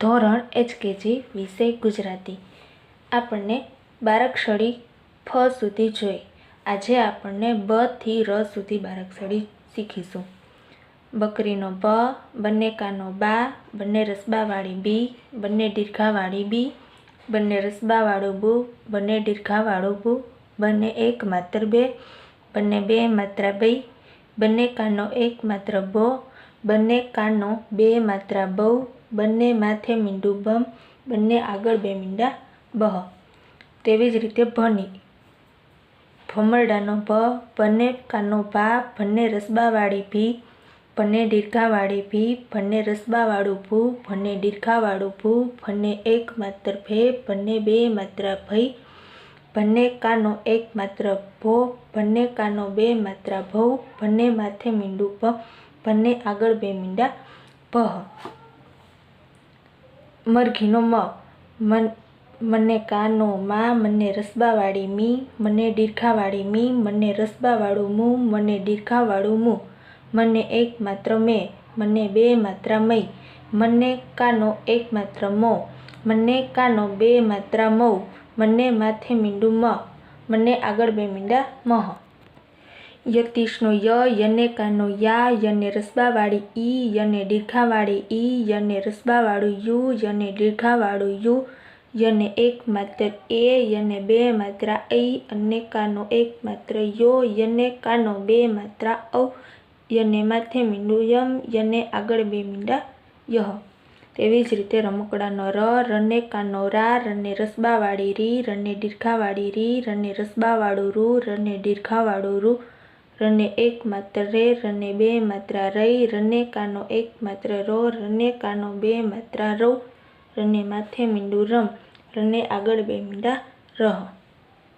ધોરણ એચકેજી વિષય ગુજરાતી. આપણને બારાક્ષળી ફ સુધી જોઈ. આજે આપણને બ થી ર સુધી બારાક્ષળી શીખીશું. બકરીનો બ બંને કાનો બા, બંને રસબાવાળી બી, બંને દીર્ઘાવાળી બી, બંને રસબાવાળું બુ, બંને દીર્ઘાવાળું બુ, બંને એક માત્ર બે, બંને બે માત્ર બે બંને કાનો એક માત્ર બો બંને કાનો બે માત્રા બહુ, બંને માથે મીંડું બમ, બંને આગળ બે મીંડા બહ. તેવી જ રીતે ભની. ભમરડાનો ભ બંને કાનો ભા બંને રસબાવાળી ભી બંને દીર્ઘાવાળી ભી બંને રસબાવાળું ભૂ બંને દીર્ઘાવાળું ભૂ બંને એક માત્ર ભે બંને બે માત્ર ભઈ બંને કાનો એક માત્ર ભો બંને કાનો બે માત્ર ભૌ બંને માથે મીંડું ભ બંને આગળ બે મીંડા ભહ મરઘીનો મ. મન, મને કાનો મા, મને રસબાવાળી મી, મને દીર્ઘાવાળી મી, મને રસબાવાળું મું, મને દીર્ઘાવાળું મું. મને એક માત્ર મેં, મને બે માત્રા મય મને કાનો એક માત્ર મો. મને કાનો બે માત્રા મૌ મને માથે મીંડું મ. મને આગળ બે મીંડા મહ યતીશનો ય, યને કાનો યા, યને રસબાવાળી ઈ, યને દીર્ઘાવાળી ઈ, યને રસબાવાળું યુ, યને દીર્ઘાવાળું યુ, યને એક માત્ર એ, યને બે માત્ર ઐ અને કાનો એક માત્ર યો, યને કાનો બે માત્રા ઔ, યને માથે મીંડું યમ, યને આગળ બે મીંડા યહ તેવી જ રીતે રમકડાનો ર, રને કાનો રા, રને રસબાવાળી રી, રને દીર્ઘાવાળી રી, રને રસબાવાળું રૂ, રને દીર્ઘાવાળું રૂ. રને એક માત્ર રે, રને બે માત્રા રઈ, રને કાનો એક માત્ર રો, રને કાનો બે માત્રા રૌ, રને માથે મીંડું રમ, રને આગળ બે મીંડા રહ.